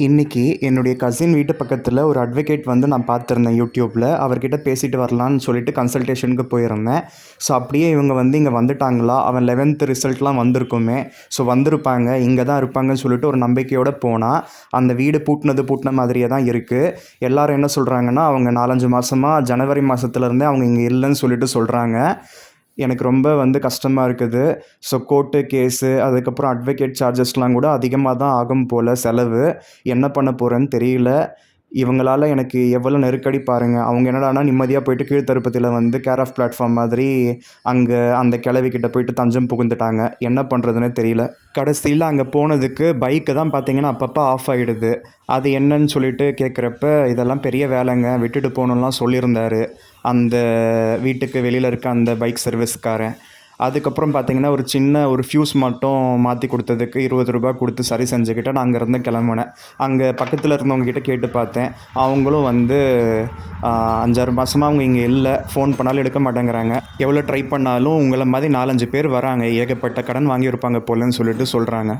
இன்றைக்கி என்னுடைய கசின் வீட்டு பக்கத்தில் ஒரு அட்வொகேட் வந்து நான் பார்த்துருந்தேன் யூடியூப்பில் அவர்கிட்ட பேசிட்டு வரலான்னு சொல்லிட்டு கன்சல்டேஷனுக்கு போயிருந்தேன். ஸோ அப்படியே இவங்க வந்து இங்கே வந்துட்டாங்களா? அவன் லெவன்த்து ரிசல்ட்லாம் வந்திருக்குமே. ஸோ வந்திருப்பாங்க இங்கே தான் இருப்பாங்கன்னு சொல்லிட்டு ஒரு நம்பிக்கையோடு போனால் அந்த வீடு பூட்டினது பூட்டின மாதிரியே தான் இருக்குது எல்லோரும் என்ன சொல்கிறாங்கன்னா அவங்க நாலஞ்சு மாதமாக ஜனவரி மாதத்துலேருந்தே அவங்க இங்கே இல்லைன்னு சொல்லிட்டு சொல்கிறாங்க எனக்கு ரொம்ப வந்து கஷ்டமாக இருக்குது. ஸோ கோர்ட்டு கேஸு அதுக்கப்புறம் அட்வொகேட் சார்ஜஸ்லாம் கூட அதிகமாக தான் ஆகும் போல் செலவு. என்ன பண்ண போகிறேன்னு தெரியல. இவங்களால எனக்கு எவ்வளோ நெருக்கடி பாருங்கள் அவங்க என்னடானா நிம்மதியாக போயிட்டு கீழ்த்தருப்பத்தில் வந்து கேர் ஆஃப் பிளாட்ஃபார்ம் மாதிரி அங்கே அந்த கிளவிக்கிட்ட போயிட்டு தஞ்சம் புகுந்துட்டாங்க. என்ன பண்ணுறதுன்னு தெரியல. கடைசியில் அங்கே போனதுக்கு பைக்கு தான் பார்த்தீங்கன்னா அப்பப்போ ஆஃப் ஆகிடுது அது என்னன்னு சொல்லிட்டு கேட்குறப்ப இதெல்லாம் பெரிய வேலைங்க. விட்டுட்டு போகணும்லாம் சொல்லியிருந்தார். அந்த வீட்டுக்கு வெளியில் இருக்க அந்த பைக் சர்வீஸ்காரன் அதுக்கப்புறம் பார்த்தீங்கன்னா ஒரு சின்ன ஒரு ஃப்யூஸ் மட்டும் மாற்றி கொடுத்ததுக்கு இருபது ரூபாய் கொடுத்து சரி செஞ்சுக்கிட்டு நான் அங்கேருந்து கிளம்புனேன். அங்கே பக்கத்தில் இருந்தவங்ககிட்ட கேட்டு பார்த்தேன். அவங்களும் வந்து அஞ்சாறு மாதமாக அவங்க இங்கே இல்லை ஃபோன் பண்ணாலும் எடுக்க மாட்டேங்கிறாங்க. எவ்வளோ ட்ரை பண்ணாலும் உங்களை மாதிரி நாலஞ்சு பேர் வராங்க. ஏகப்பட்ட கடன் வாங்கியிருப்பாங்க போலன்னு சொல்லிட்டு சொல்கிறாங்க